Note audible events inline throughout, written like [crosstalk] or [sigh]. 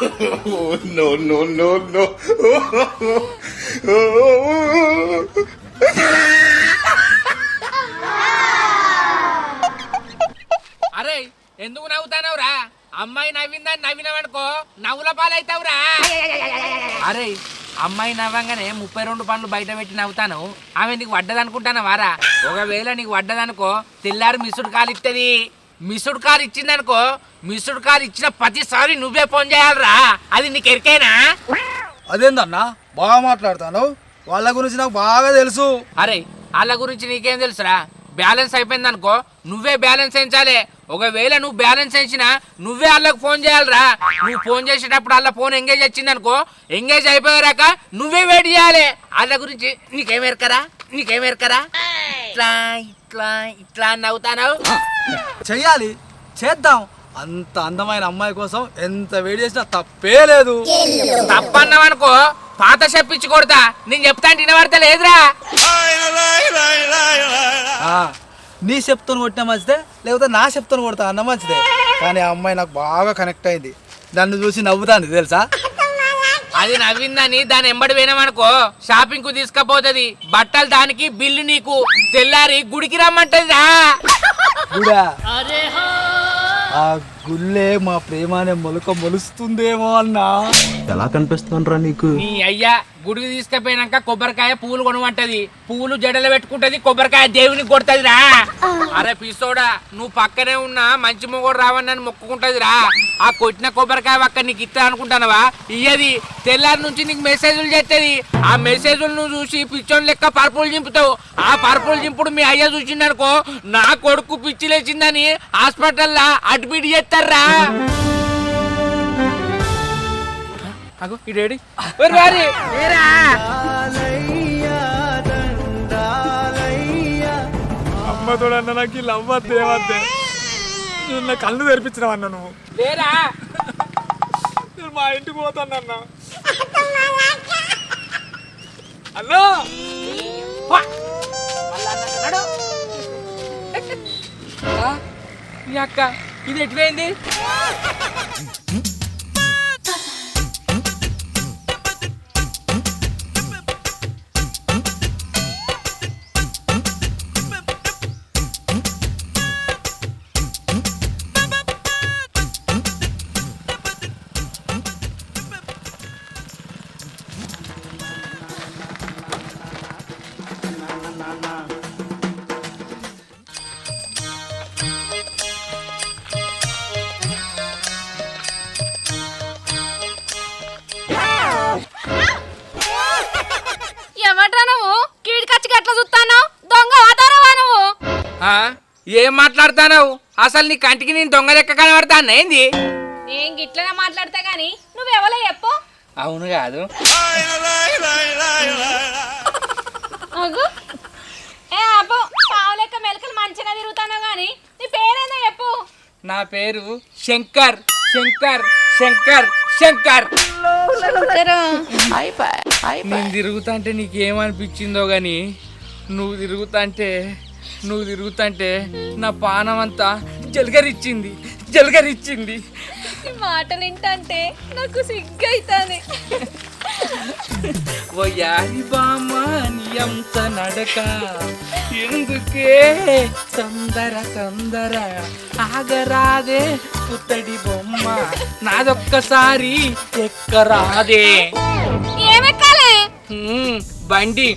no, no, no, no. అరే ఎందుకు నవ్వుతానవురా? అమ్మాయి నవ్విందని నవ్వినవనుకో నవ్వుల పాలైతావురా. అరే అమ్మాయి నవ్వంగానే ముప్పై రెండు పనులు బయట పెట్టి నవ్వుతాను. ఆమె నీకు వడ్డదనుకుంటానా వారా ఒకవేళ నీకు వడ్డదనుకో తెల్లారు మిసుడు కాలు ఇస్తుంది మిస్డ్ కాల్ ఇచ్చిందనుకో మిస్డ్ కాల్ ఇచ్చిన ప్రతిసారి నువ్వే ఫోన్ చేయాలరా. అది నీకు ఎరికేనా? అదేందన్నా? బాగా మాట్లాడతాను. వాళ్ళ గురించి నాకు బాగా తెలుసు. అరే వాళ్ళ గురించి నీకేం తెలుసురా? బ్యాలెన్స్ అయిపోయింది అనుకో నువ్వే బ్యాలెన్స్ వేయించాలి ఒకవేళ నువ్వు బ్యాలెన్స్ వేయించినా నువ్వే వాళ్ళకి ఫోన్ చేయాలిరా. నువ్వు ఫోన్ చేసేటప్పుడు వాళ్ళ ఫోన్ ఎంగేజ్ వచ్చింది అనుకో ఎంగేజ్ అయిపోయాక నువ్వే వెయిట్ చేయాలి. వాళ్ళ గురించి నీకేమెరకరా నీకేమెరకరా? ఇట్లా ఇట్లా ఇట్లా అని నవ్వుతానావు చెయ్యాలి. చేద్దాం. అంత అందమైన అమ్మాయి కోసం ఎంత వేడి చేసినా తప్పే లేదు. తప్పన్నావనుకో పాత చెప్పించి కొడతా. నేను చెప్తా అంటే వినబడతా లేదురా నీ చెప్తాను కొట్టినా మంచిదే లేకపోతే నా చెప్తాను కొడతా అన్న మంచిదే. కానీ ఆ అమ్మాయి నాకు బాగా కనెక్ట్ అయింది. నన్ను చూసి నవ్వుతాంది తెలుసా? అది నవ్విందని దాని ఎంబడి పోయినామనుకో షాపింగ్కు తీసుకపోతుంది. బట్టలు దానికి బిల్లు నీకు. తెల్లారి గుడికి రమ్మంటదిరా. గుడా. ఆ గుల్లే మా ప్రేమ అనే మొలక మొలుస్తుందేమో అన్నా. ఎలా కనిపిస్తానరా నీకు? నీ అయ్యా గుడికి తీసుకుపోయినాక కొబ్బరికాయ పూలు కొనమంటది. పూలు జడలు పెట్టుకుంటది కొబ్బరికాయ దేవునికి కొడుతుంది రా అరే పిసోడా నువ్వు పక్కనే ఉన్నా మంచి మొగోడు రావని నన్ను మొక్కుకుంటది రా ఆ కొట్టిన కొబ్బరికాయ పక్క నీకు ఇస్తా అనుకుంటానవా? ఇయ్యది తెల్లారి నుంచి నీకు మెసేజ్లు చేస్తుంది. ఆ మెసేజ్లు నువ్వు చూసి పిచ్చోని లెక్క పరుపులు చింపుతావు. ఆ పరుపులు చింపుడు మీ అయ్య చూసిందనుకో నా కొడుకు పిచ్చి లేచిందని హాస్పిటల్లో అడ్మిట్ చేస్తారా? అగో ఇడేడి అమ్మతో అన్న నాకు లవ్వద్దు ఏవద్దే నేను నా కళ్ళు తెరిపించినావు అన్న నువ్వు. లేరా? నేను మా ఇంటికి పోతాను అన్న. ఈ అక్క. ఇది ఎటువైంది? ఏమంటా ఏం మాట్లాడతావు అసలు నీ కంటికి నేను దొంగ లెక్క కనబడతాను ఏంది? నేను గిట్లనే మాట్లాడతా గాని నువ్వెవలో చెప్పు. అవును కాదు. అగు. ఏ అబ్బో పావు లెక్క మెలకలు మంచిగా తిరుగుతాను గాని నీ పేరేందో చెప్పు. నా పేరు శంకర్ శంకర్ శంకర్ శంకర్. నేను తిరుగుతాంటే నీకేమనిపించిందో గాని నువ్వు తిరుగుతాంటే నువ్వు తిరుగుతాంటే నా పానం అంతా జలగరిచ్చింది. జలగరిచ్చింది మాటలు వింటంటే నాకు సిగ్గైతాది. ఓ యారి బామ్మ నియంత నడక. ఎందుకే తొందర తొందర ఆగరాదే పుత్తడి బొమ్మ. నాదొక్కసారి ఎక్కరాదే. ఏమెక్కాలే? బండి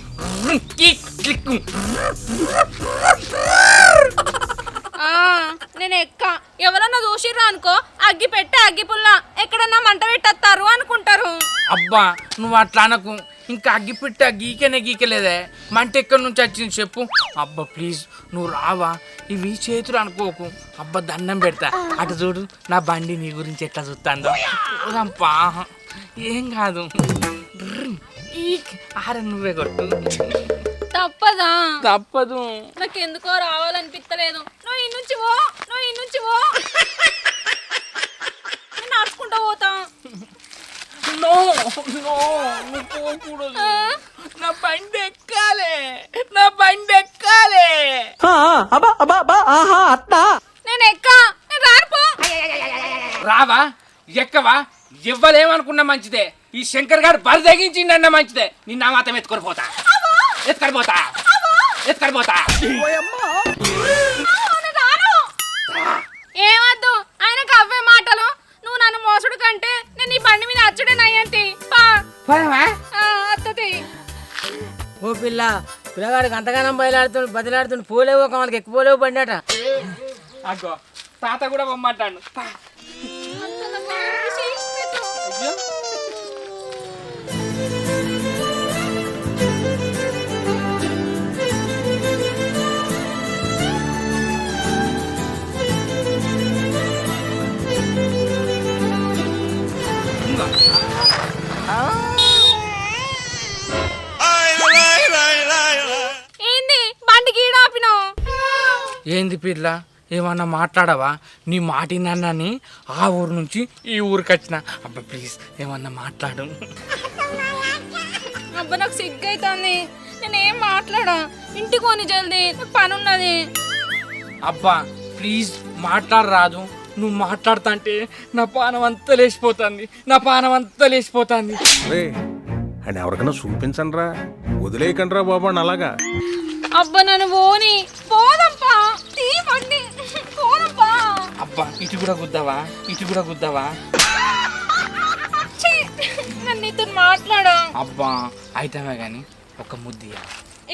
ఆ, నేను ఎక్క. ఎవరన్నా చూసిర్రు అనుకో? అగ్గి పెట్టి అగ్గి పుల్ల. ఎక్కడన్నా మంట పెట్టేస్తారు అనుకుంటారు. అబ్బా నువ్వు అట్లా అనకు. ఇంకా అగ్గి పిట్ట గీకనే గీకలేదే. మంట ఎక్కడి నుంచి వచ్చింది చెప్పు. అబ్బా ప్లీజ్ నువ్వు రావా. ఇవి చేతులు అనుకోకు. అబ్బా దండం పెడతా. అటు చూడు నా బండి నీ గురించి ఎట్లా చూస్తాందో పోదాంపా ఏం కాదు. ఆర నువ్వే కొట్టు. తప్పదా? తప్పదు. నాకు ఎందుకో రావాలనిపిస్తలేదు నువ్వు ఈ నుంచి పో నువ్వు ఈ నుంచి పో. నేను నడుచుకుంటా పోతా. నో నో నువ్వు పోకూడదు. నా బండి ఎక్కాలే నా బండి ఎక్కాలే. నేను ఎక్క నేను రారిపో రావా ఎక్కవా ఇవ్వలేమనుకున్నా మంచిదే. ఈ శంకర్ గారు బరి తెగించిండన్న మంచిదే. నిన్న మాత్రం ఎత్తుకొని పోతా. ఎత్తుకొని పోతా. ఎత్తుకొని పోతా. ఏమద్దు? ఆయనకు అవే మాటలు. నువ్వు నన్ను మోసుడు కంటే నేను నీ బండి మీద అచ్చుడే నయ్యంతి అత్తది. ఓ పిల్ల పిల్లగాడికి అంతగానం బయలాడుతుండు బదిలాడుతుండు పోలేవు ఒక వాళ్ళకి ఎక్కువ పోలేవు బండట అగ్గో తాత కూడా పొమ్మంటాడు ఏంది పిల్ల ఏమన్నా మాట్లాడవా? నీ మాటినని ఆ ఊరు నుంచి ఈ ఊరికి వచ్చిన. అబ్బా ప్లీజ్ ఏమన్నా మాట్లాడు. [laughs] అబ్బా నాకు సిగ్గు అవుతుంది నేనేం మాట్లాడా? ఇంటికి పోని జల్దీ నాకు పని ఉన్నది అబ్బా ప్లీజ్ మాట్లాడరాదు. నువ్వు మాట్లాడుతుంటే నా పానం అంతా లేచిపోతుంది. నా పానం అంతా లేచిపోతుంది. అని ఎవరికైనా చూపించండి రా వదిలేయకండి రా బాబు అని అలాగా. అబ్బా నన్ను పోని. పోదప్పా. తీ బండి పోదప్పా. అబ్బా ఇటు కూడా గుద్దావా? ఇటు కూడా గుద్దావా? ఛీ, నన్ను నీతో మాట్లాడా. అబ్బా అయితమే కానీ ఒక ముద్దియ.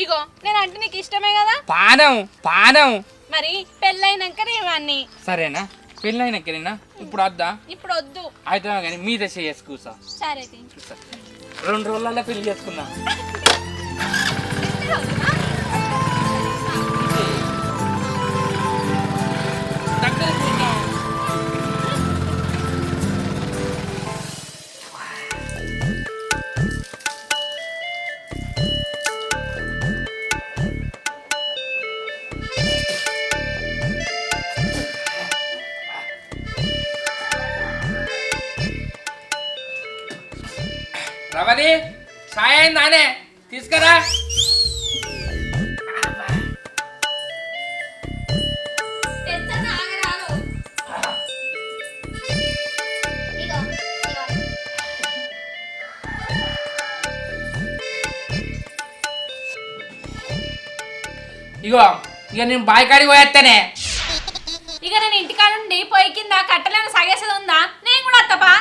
ఇగో నేను అంటే నీకు ఇష్టమే కదా? పానం పానం. మరి పెళ్ళైనాక రేవాన్ని సరేనా? పెళ్ళైనాకనేనా ఇప్పుడు వద్దా? ఇప్పుడు వద్దు. అయితమే కానీ మీద చేసి కూసా సరే తీ. రెండు రోజులలో పెళ్ళి చేసుకున్నా. [laughs] సాయం నానే? తీసుకురా. ఇగో ఇక నేను బాయికాడికి పోయేస్తానే ఇక నేను ఇంటికాడ నుండి పొయ్యి కింద కట్టలేని సగేసేది ఉందా? నేను కూడా అత్తపా.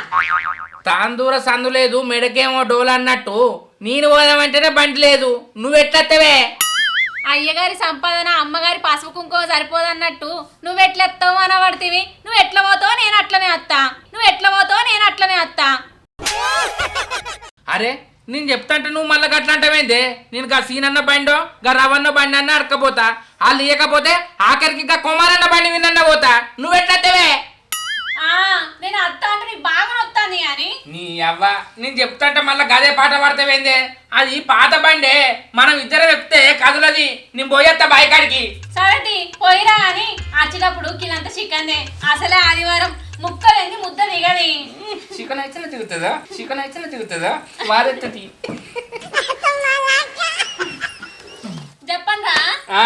తాందూర సందు లేదు మెడకేమో డోలు అన్నట్టు నేను పోదామంటేనే బండి లేదు. నువ్వెట్లత్తవే అయ్యగారి సంపాదన అమ్మగారి పసుపు కుంకుమ సరిపోదన్నట్టు నువ్వు ఎట్లా ఎత్తావు అనబడితివి? నువ్వు ఎట్లా పోతావు నేను అట్లనే అత్తా. నువ్వు ఎట్లా పోతావు నేను అట్లనే అత్తా. అరే నేను చెప్తాంటే నువ్వు మళ్ళీ గట్లా అంటావేందే నేను గా సీనన్న బండో గా రవన్న బండి అన్న అరకపోతా వాళ్ళు ఇయ్యకపోతే ఆఖరికి గా కుమారన్న బండి విన్న పోతా. నువ్వెట్లత్తవే ఆ, నేను అత్తా అంటే నీకు బాగా కానీ నీ అవ్వ నేను చెప్తాంటే మళ్ళీ గదే పాట పడతావేందే? అది పాత బండే మనం ఇద్దరం చెప్తే కదులది. నేను పోయేస్తా బాయికాడికి సరేటి పోయిరా కానీ వచ్చేటప్పుడు కిలంత చికెన్ అసలే ఆదివారం ముక్కలేంది ముద్ద దిగది. చికెన్ అయితే తిరుగుతుందా? చికెన్ అయితే తిరుగుతుందా? వారెత్తది చెప్పండ్రా? ఆ,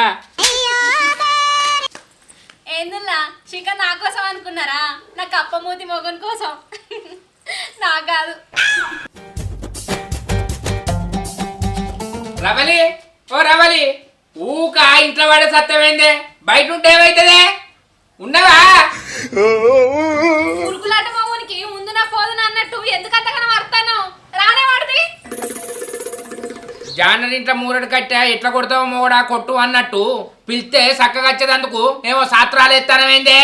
ఏందుల్లా చికెన్ నా కోసం అనుకున్నారా? నా కప్పమూతి మొగన్ కోసం. నాకు కాదు. రవలి ఓ రవలి ఊక ఇంట్లో పడే సత్యమైందే? బయట ఉంటే ఏమైతుందే? ఉన్నవా? ఉరుకులాట మొగునికి ముందు నా పోదున అన్నట్టు ఎందుకు అంతగానో వస్తాను రానే వాడిది. జానని ఇంట్లో మూరడు కట్టా ఎట్లా కొడతావు మూడా కొట్టు అన్నట్టు పిలిస్తే చక్కగా వచ్చేదందుకు ఏమో సాత్రాలు ఎత్తానమైందే?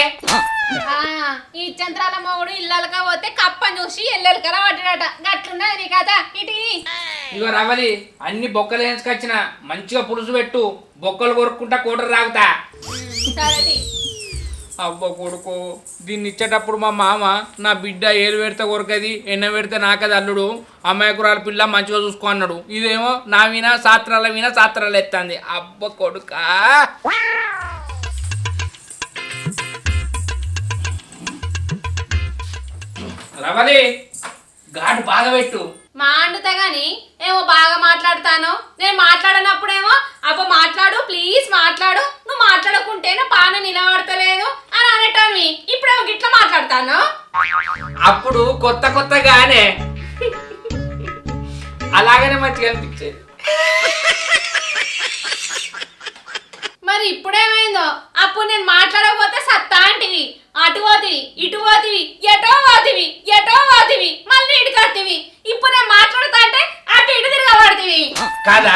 ఈ చంద్రాల మొగుడు ఇళ్ళలకా పోతే కప్పని చూసి ఎల్లెలకరా పట్టినట గట్లున్నది నీ కథ ఇటీ. ఇగో రవలి అన్ని బొక్కలు వేసుకొచ్చిన మంచిగా పులుసు పెట్టు బొక్కలు కొరుక్కుంటా కూటర్ రాగుతా. సరే అబ్బ కొడుకు దీన్ని ఇచ్చేటప్పుడు మా మామ నా బిడ్డ ఏలు పెడితే కొరకది ఎన్న పెడితే నాకది అల్లుడు అమ్మాయికురాలు పిల్ల మంచిగా చూసుకో అన్నాడు. ఇదేమో నా వినా సాత్రాల వినా సాత్రాలు ఎత్తాంది. అబ్బ కొడుక! రవలి ఘాటు బాగా పెట్టు. మా అండుతా గాని ఏమో బాగా మాట్లాడతాను? నేను మాట్లాడనప్పుడేమో అబ్బ మాట్లాడు ప్లీజ్ మాట్లాడు నువ్వు మాట్లాడకుంటే నా పాన నిలబడతలేదు అని అనేటాన్ని ఇప్పుడేమో గిట్ల మాట్లాడు మాట్లాడతాను? అప్పుడు కొత్త కొత్తగానే అలాగనే మంచిగా అనిపించేది. మరి ఇప్పుడేమైందో? అప్పుడు నేను మాట్లాడకపోతే సత్తా అంటివి. అటు పోతివి ఇటు పోతివి ఎటో పోతివి ఎటో పోతివి మళ్ళీ ఇటుకు వత్తివి ఇప్పుడు నేను మాట్లాడుతా అంటే అటు ఇటు తిరగబడుతుంది కాదా?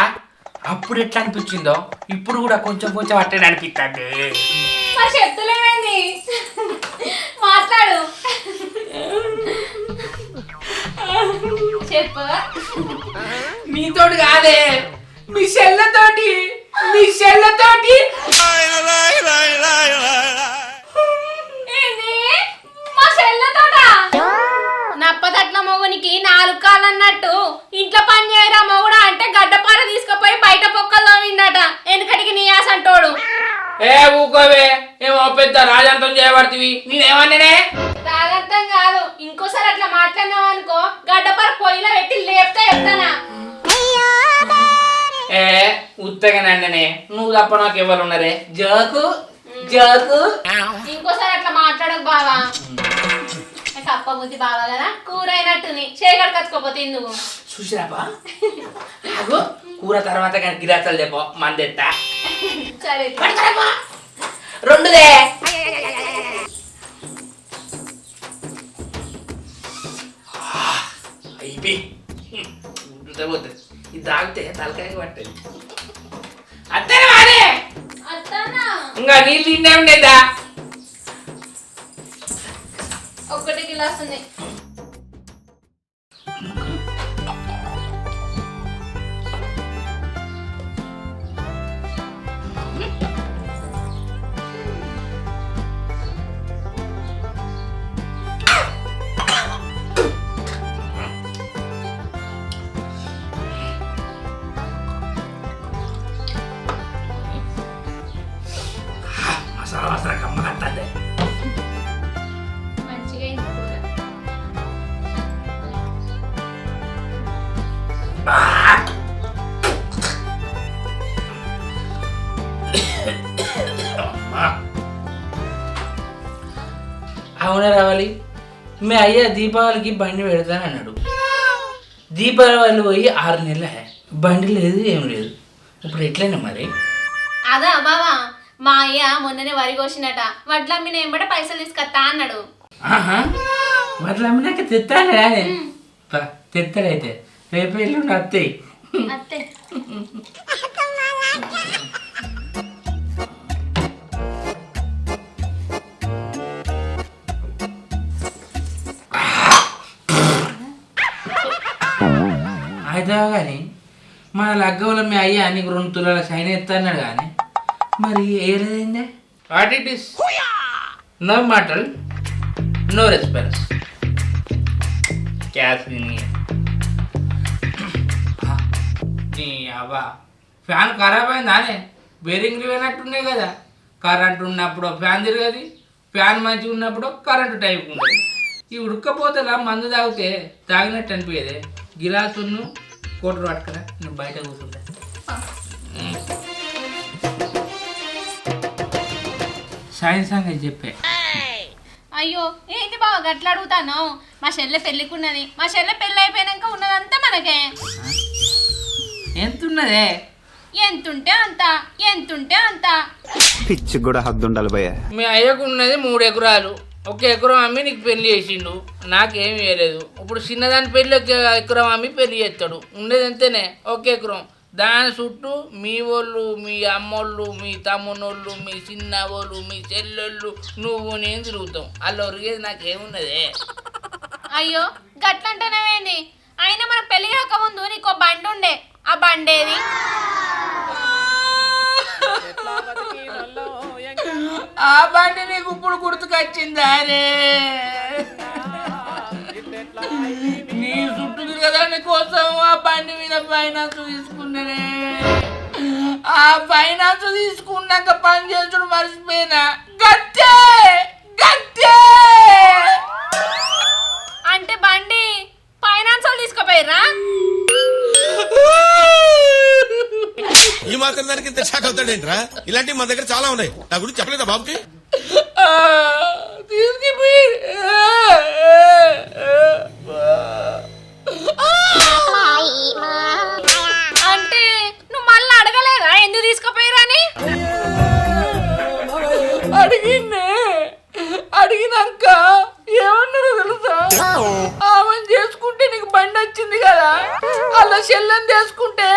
అప్పుడు ఎట్లా అనిపించిందో? ఇప్పుడు కూడా కొంచెం కొంచెం అట్టే అనిపిస్తుంది మరి చెప్తులేమైంది మాట్లాడు. చెప్పు. నీతోటి కాదే. మీ చెల్లతోటి మీ చెల్లతోటి ఉత్తగానే నువ్వు తప్ప నాకు ఎవరు ఉన్నారే? Joke joke. ఇంకోసారి అట్లా మాట్లాడకు బావా. [laughs] కప్ప బుద్ధి బావా కదా? కూర అయినట్టుంది చేయగడ కచ్చుకోపోతే నువ్వు చూసిరాపా కూర తర్వాత కానీ గిరాసాలు చెప్పు మందెత్తా. సరే. రెండుదే అయిపోయి. ఇది తాగితే తలకాయ పట్టేది అంతే వాడే అత్తానా ఇంకా నీళ్ళు తిండే ఉండేదా ఒకటి గిలాస్ ఉన్నాయి అవునా రావాలి? మీ అయ్య దీపావళికి బండి పెడతానన్నాడు దీపావళి పోయి ఆరు నెలల. బండి లేదు ఏం లేదు. ఇప్పుడు ఎట్లయినా మరి? అదా బావా మా అయ్య మొన్ననే వరి కోసినట వడ్ల అమ్మిన ఎంబట పైసలు తీసుకొస్తా అన్నాడు. ఆహా మరి అమ్మినాక తెత్తాడైతే. రేపు ఎల్లుండి వస్తాయి అంతే [laughs] అయితే కానీ మన లగ్గంలో మీ అయ్య నీకు రెండు తులాల సైన్ ఎత్తన్నాడు కానీ మరి ఏలేదైందే వాట్ ఇట్ ఇస్ నో మాటల్ నో రెస్పాన్స్ క్యాష్ నీ అవ్వా. ఫ్యాన్ ఖరాబ్ అయిందా అనే బేరింగ్లు పోయినట్టున్నాయి కదా. కరెంట్ ఉన్నప్పుడు ఫ్యాన్ తిరగది ఫ్యాన్ మంచిగా ఉన్నప్పుడు కరెంటు టైప్ ఉండదు ఈ ఉడకపోతలా మందు తాగితే తాగినట్టు అనిపించేది గిలాసును కోటరు పట్టుకురా నేను బయట కూర్చుంటా. సాయం సంగతి చెప్పే. అయ్యో ఏంటి బావ గట్ల అడుగుతాను మా చెల్లె పెళ్ళికి ఉన్నది మా చెల్లె పెళ్ళి అయిపోయినాక ఉన్నదంతా మనకే. ఎంత ఉన్నదే ఎంతుంటే అంత ఎంతుంటే అంత. పిచ్చి కూడా హద్దు ఉండాలి భయ్య. మీ అయ్యకు ఉన్నది మూడు ఎకరాలు ఒక ఎకరం అమ్మి నీకు పెళ్ళి చేసిండు. నాకేం వేయలేదు ఇప్పుడు చిన్నదాని పెళ్ళి ఒక ఎకరం అమ్మి పెళ్ళి చేస్తాడు. ఉండేది అంతేనే ఒక ఎకరం. దాని చుట్టూ మీ వాళ్ళు మీ అమ్మోళ్ళు మీ తమ్మునోళ్ళు మీ చిన్న వాళ్ళు మీ చెల్లెళ్ళు నువ్వు నేను తిరుగుతాం. అలా ఒరిగేది నాకేమున్నదే. అయ్యో గట్లంటేనేవేంది అయినా మనకు పెళ్ళి కాకముందు నీకు బండి ఉండే ఆ బండేది? ఆ బండి నీకు ఇప్పుడు గుర్తుకొచ్చిందా రే? నీ చుట్టూ తిరగదాని కోసం ఆ బండి మీద ఫైనాన్స్ తీసుకున్నానే ఆ ఫైనాన్స్ తీసుకున్నాక పని చేసుడు మర్చిపోయినా. గట్టే! గట్టే! అంటే బండి ఫైనాన్స్ వాళ్ళు ఈ మాత్రం దానికి ఇంత షాక్ అవుతాడేంట్రా? ఇలాంటివి మన దగ్గర చాలా ఉన్నాయి. నా గురించి చెప్పలేదా బాబుకి? అంటే నువ్వు మళ్ళీ అడగలేదా? ఎందుకు తీసుకుపోయారని అడిగిందే. అడిగినాక ఏమన్నా తెలుసా? ఆమెను చేసుకుంటే నీకు బండి వచ్చింది కదా? అలా చెల్లెని చేసుకుంటే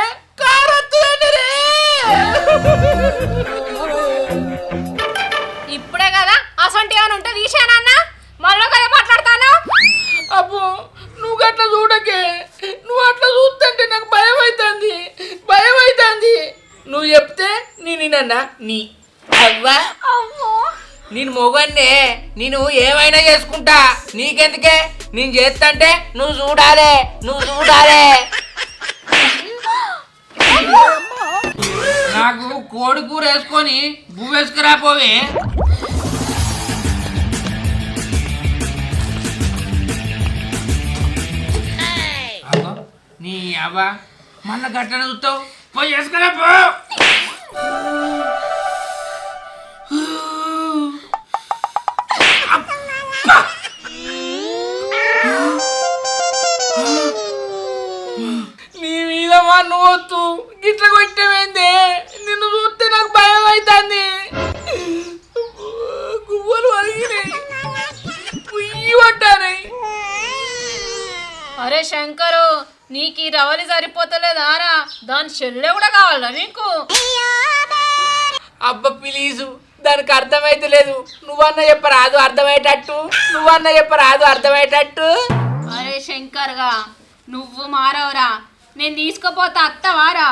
ఇప్పుడే కదా అసంటి అని ఉంటే తీసానన్నా మళ్ళీ కదా మాట్లాడతాను. అబ్బో నువ్వు అట్లా చూడకే. నువ్వు అట్లా చూస్తుంటే నాకు భయం అవుతుంది భయం అవుతుంది నువ్వు చెప్తే నేను నన్నా నీ. అవ్వా. నేను మొగన్నే. నేను ఏమైనా చేసుకుంటా. నీకెందుకే? నేను చేస్తంటే నువ్వు చూడాలే. నువ్వు చూడాలే. నాకు కోడి కూర వేసుకొని బువ్వేసుకురా పోవే. నీ అవ్వా మళ్ళా గట్టన చూస్తావు. పోయి వేసుకురా పో. నీ మీద మన్ను వద్దు గిట్ల కొట్టమేందే? నిన్ను చూస్తే నాకు భయం అవుతుంది గువ్వలు అడిగినాయి పుయ్యి అరే శంకరు నీకు ఈ రవలి సరిపోతలేదారా దాని చెల్లె కూడా కావాలా నీకు? అబ్బ ప్లీజు దానికి అర్థమైతే లేదు. నువ్వన్న చెప్పరాదు అర్థమయ్యేటట్టు? నువ్వన్న చెప్పరాదు అర్థమయ్యేటట్టు? అరే శంకర్గా నువ్వు మారవరా. నేను తీసుకుపోతా అత్తవారా?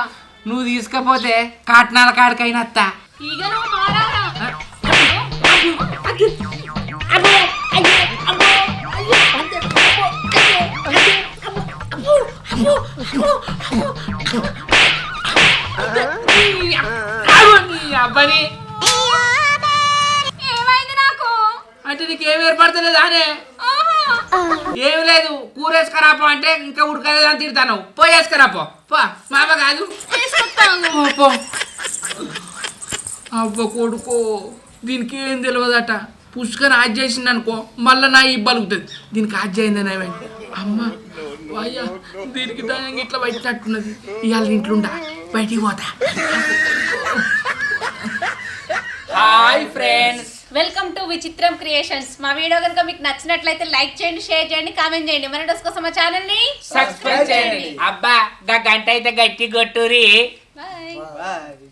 నువ్వు తీసుకపోతే కాటనాల కాడికైనా అత్త ఇక నువ్వు మారవరా అగో నీ అబ్బని ఏమైంది నాకు అంటే నీకేం ఏర్పడతలేదు అనే ఏం లేదు కూర వేసుకురాపో అంటే ఇంకా ఉడకలేదు అని తిడతాను. పోయి వేసుకురాపో. పో మామ కాదు. పో, పో. అవ్వ కొడుకో దీనికి ఏం తెలియదట. పుష్కర్ ఆజ్ చేసింది అనుకో మళ్ళీ నా ఈ బలుగుతుంది. దీనికి ఆజ్ అయిందని అమ్మ అయ్యా దీనికి దాని ఇట్లా బయటట్టున్నది ఇవాళ ఇంట్లుండా బయటికి పోతా. Hi friends welcome to Vichitram creations మా వీడియో కనుక మీకు నచ్చినట్లయితే లైక్ చేయండి షేర్ చేయండి కామెంట్ చేయండి. మన డోస్ కోసం మా ఛానల్ని సబ్స్క్రైబ్ చేయండి. అబ్బా గా గంట అయితే గట్టి కొట్టురి. Bye bye